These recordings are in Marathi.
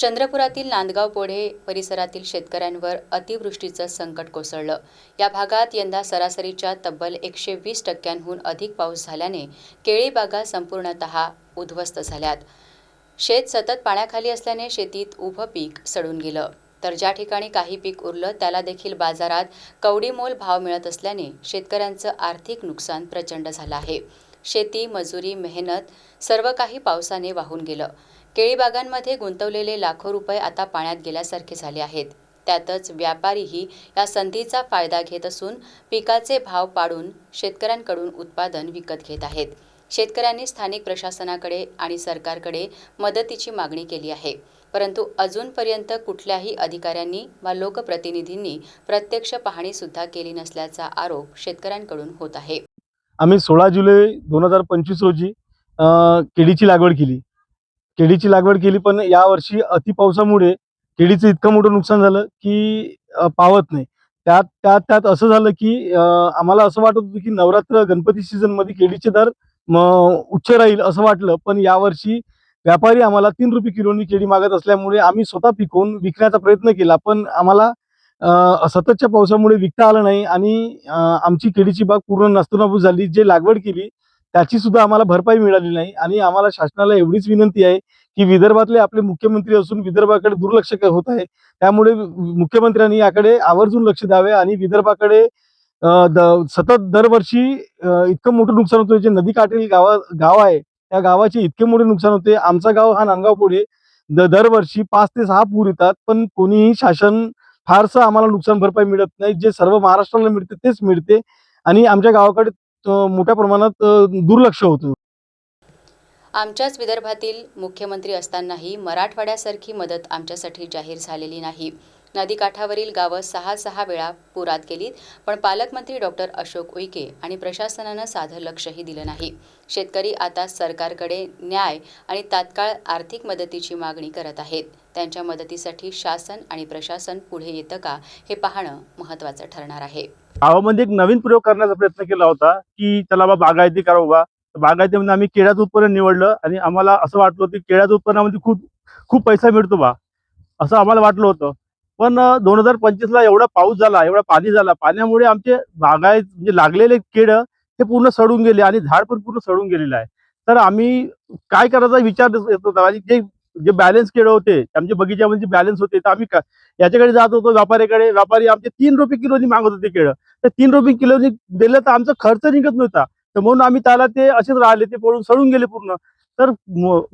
चंद्रपुरातील नांदगाव पोढे परिसरातील शेतकऱ्यांवर अतिवृष्टीचं संकट कोसळलं. या भागात यंदा सरासरीच्या तब्बल एकशे वीस टक्क्यांहून अधिक पाऊस झाल्याने केळी बागा संपूर्णतः उद्ध्वस्त झाल्यात. शेत सतत पाण्याखाली असल्याने शेतीत उभं पीक सडून गेलं. तर ज्या ठिकाणी काही पीक उरलं त्याला देखील बाजारात कवडीमोल भाव मिळत असल्याने शेतकऱ्यांचं आर्थिक नुकसान प्रचंड झालं आहे. शेती मजुरी मेहनत सर्व काही पावसाने वाहून गेलं. केळी बागांमध्ये गुंतवलेले लाखो रुपये आता पाण्यात गेल्यासारखे झाले आहेत. त्यातच व्यापारीही या संधीचा फायदा घेत असून पिकाचे भाव पाडून शेतकऱ्यांकडून उत्पादन विकत घेत आहेत. शेतकऱ्यांनी स्थानिक प्रशासनाकडे आणि सरकारकडे मदतीची मागणी केली आहे. परंतु अजूनपर्यंत कुठल्याही अधिकाऱ्यांनी वा लोकप्रतिनिधींनी प्रत्यक्ष पाहणीसुद्धा केली नसल्याचा आरोप शेतकऱ्यांकडून होत आहे. आम्ही सोळा जुलै दोन हजार पंचवीस रोजी केळीची लागवड केली. केळीची लागवड केली पण यावर्षी अतिपावसामुळे केळीचं इतकं मोठं नुकसान झालं की पावत नाही. त्यात त्यात त्यात असं झालं की आम्हाला असं वाटत होतं की नवरात्र गणपती सीझनमध्ये केळीचे दर उच्च राहील असं वाटलं. पण यावर्षी व्यापारी आम्हाला तीन रुपये किलोनी केळी मागत असल्यामुळे आम्ही स्वतः पिकवून विकण्याचा प्रयत्न केला. पण आम्हाला सततच्या पावसामुळे विकता आलं नाही आणि आमची केळीची बाग पूर्ण नस्तनाबूत झाली. जे लागवड केली त्याची सुद्धा आम्हाला भरपाई मिळाली नाही. आणि आम्हाला शासनाला एवढीच विनंती आहे की विदर्भातले आपले मुख्यमंत्री असून विदर्भाकडे दुर्लक्ष होत आहे. त्यामुळे मुख्यमंत्र्यांनी याकडे आवर्जून लक्ष द्यावे आणि विदर्भाकडे द- सतत दरवर्षी इतकं मोठं नुकसान होतं जे नदीकाठील गावा गाव आहे त्या गावाचे इतके मोठे नुकसान होते. आमचा गाव हा नांदगाव पुढे. द दरवर्षी पाच ते सहा पूर येतात पण कोणीही शासन फारसं आम्हाला नुकसान भरपाई मिळत नाही. जे सर्व महाराष्ट्राला मिळते तेच मिळते. आणि आमच्या गावाकडे मोठ्या प्रमाणात दुर्लक्ष होतं. आमच्याच विदर्भातील मुख्यमंत्री असतानाही मराठवाड्यासारखी मदत आमच्यासाठी जाहीर झालेली नाही. नदीकाठावरील गावं सहा सहा वेळा पुरात गेलीत पण पालकमंत्री डॉक्टर अशोक उईके आणि प्रशासनानं साधं लक्षही दिलं नाही. शेतकरी आता सरकारकडे न्याय आणि तात्काळ आर्थिक मदतीची मागणी करत आहेत. त्यांच्या मदतीसाठी शासन आणि प्रशासन पुढे येतं का हे पाहणं महत्त्वाचं ठरणार आहे. गावामध्ये एक नवीन प्रयोग करण्याचा प्रयत्न केला होता की चला बा बागायती करावं बा बागायतीमध्ये आम्ही केळ्याचं उत्पन्न निवडलं आणि आम्हाला असं वाटलं होतं की केळ्याच्या उत्पन्नामध्ये खूप खूप पैसा मिळतो बा. असं आम्हाला वाटलं होतं. पण दोन हजार पंचवीसला एवढा पाऊस झाला एवढा पाणी झाला. पाण्यामुळे आमचे बागायत म्हणजे लागलेले केळं हे पूर्ण सडून गेले आणि झाड पण पूर्ण सडून गेलेलं आहे. तर आम्ही काय करायचा विचार येत होता आणि जे जे बॅलन्स केळं होते आमच्या बगीच्यामध्ये बॅलन्स होते तर आम्ही याच्याकडे जात होतो व्यापाऱ्याकडे. व्यापारी आमचे तीन रुपये किलोनी मागत होते केळं. तर तीन रुपये किलोनी दिलं तर आमचा खर्च निघत नव्हता. तर म्हणून आम्ही त्याला ते असेच राहिले ते पळून सडून गेले पूर्ण. तर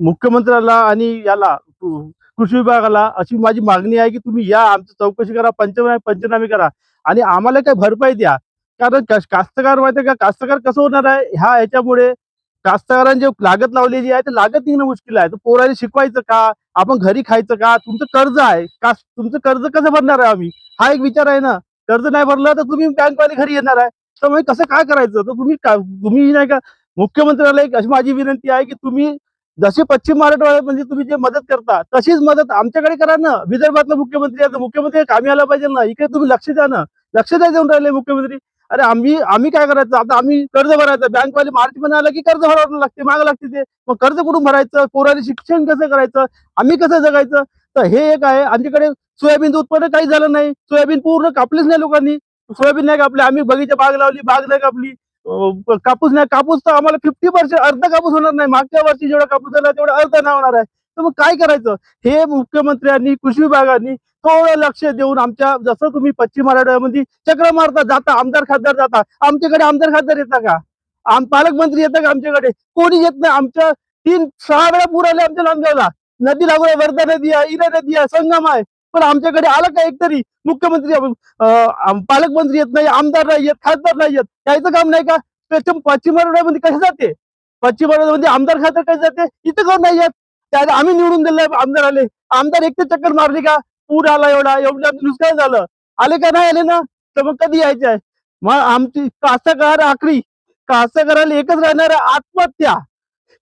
मुख्यमंत्र्याला आणि याला कृषी विभागाला अशी माझी मागणी आहे की तुम्ही या आमची चौकशी करा पंचनामे पंचनामे करा. आणि आम्हाला काय भरपाई द्या. कारण कास्तकार माहिती का? कास्तकार कसं होणार आहे? ह्या ह्याच्यामुळे कास्तकारांची लागत लावलेली आहे तर लागत निघणं मुश्किल आहे. तर पोराने शिकवायचं का? आपण घरी खायचं का? तुमचं कर्ज आहे. का तुमचं कर्ज कसं भरणार आहे आम्ही? हा एक विचार आहे ना. कर्ज नाही भरलं तर तुम्ही बँकवाले घरी येणार आहे. तर मग कसं काय करायचं? तर तुम्ही का- तुम्ही नाही का मुख्यमंत्र्याला एक अशी माझी विनंती आहे की तुम्ही जसे पश्चिम मराठवाड्यात म्हणजे तुम्ही जे मदत करता तशीच मदत आमच्याकडे करा ना. विदर्भातला मुख्यमंत्री आहे मुख्यमंत्री कामी आला पाहिजे ना. इकडे तुम्ही लक्ष द्या ना. लक्ष द्या देऊन राहिले मुख्यमंत्री. अरे आम्ही आम्ही काय करायचं? आता आम्ही कर्ज भरायचं. बँकवाले मार्च महिना आलं की कर्ज भरावं लागते मागं लागते ते. मग कर्ज कुठून भरायचं? पोराने शिक्षण कसं करायचं? आम्ही कसं जगायचं? तर हे एक आहे. आमच्याकडे सोयाबीनचं उत्पन्न काही झालं नाही. सोयाबीन पूर्ण कापलीच नाही लोकांनी. सोयाबीन नाही कापली. आम्ही बगीचा बाग लावली बाग नाही कापली. कापूस नाही. कापूस तर आम्हाला फिफ्टी पर्सेंट अर्ध कापूस होणार नाही. मागच्या वर्षी जेवढा कापूस झाला तेवढा अर्धा नाही होणार आहे. तर मग काय करायचं? हे मुख्यमंत्र्यांनी कृषी विभागाने थोडं लक्ष देऊन आमच्या जसं तुम्ही पश्चिम मराठवाड्यामध्ये चक्र मारता जाता आमदार खासदार जाता आमच्याकडे आमदार खासदार येता का? आम पालकमंत्री येतात का आमच्याकडे? कोणी येत नाही. आमच्या तीन सहा वेळा पूर आले आमच्या नांदगावला नदी लागू आहे वर्धा नदी आहे इरा नदी आहे संगम आहे. पण आमच्याकडे आलं का एकतरी? मुख्यमंत्री पालकमंत्री येत नाही आमदार नाही येत खासदार नाही येत. यायचं काम नाही का? पश्चिम पश्चिम मराठवाड्यामध्ये कसे जाते? पश्चिम मराठवाड्यामध्ये आमदार खासदार कसे जाते? इथं कोण नाही येत. त्याला आम्ही निवडून दिले आमदार आले. आमदार एक ते चक्कर मारली का? पूर आला एवढा एवढा नुकसान झालं. आले का नाही आले ना? तर मग कधी यायचे? आहे मग आमची कास्तकार आखरी कास्तकाराला एकच राहणार आहे आत्महत्या.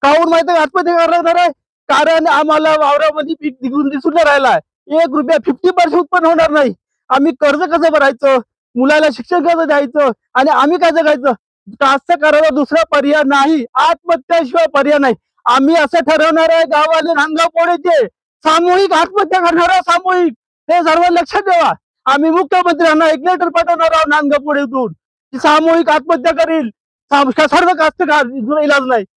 काहून माहिती आहे आत्महत्या करणार आहे? कारण आम्हाला वावरामध्ये पीक निघून दिसून राहिला एक रुपया फिफ्टी पर्सेंट उत्पन्न होणार नाही. आम्ही कर्ज कसं भरायचं? मुलाला शिक्षण कसं द्यायचं? आणि आम्ही काय जगायचं कास्तकाराला दुसरा पर्याय नाही. आत्महत्याशिवाय पर्याय नाही. आम्ही असं ठरवणार आहे गावाले नांदगाव पोळेचे सामूहिक आत्महत्या करणारा सामूहिक. हे सर्व लक्षात ठेवा. आम्ही मुख्यमंत्र्यांना एक लेटर पाठवणार आहोत नांदगाव पुढे सामूहिक आत्महत्या करील. सर्व कास्तकार इलाज नाही.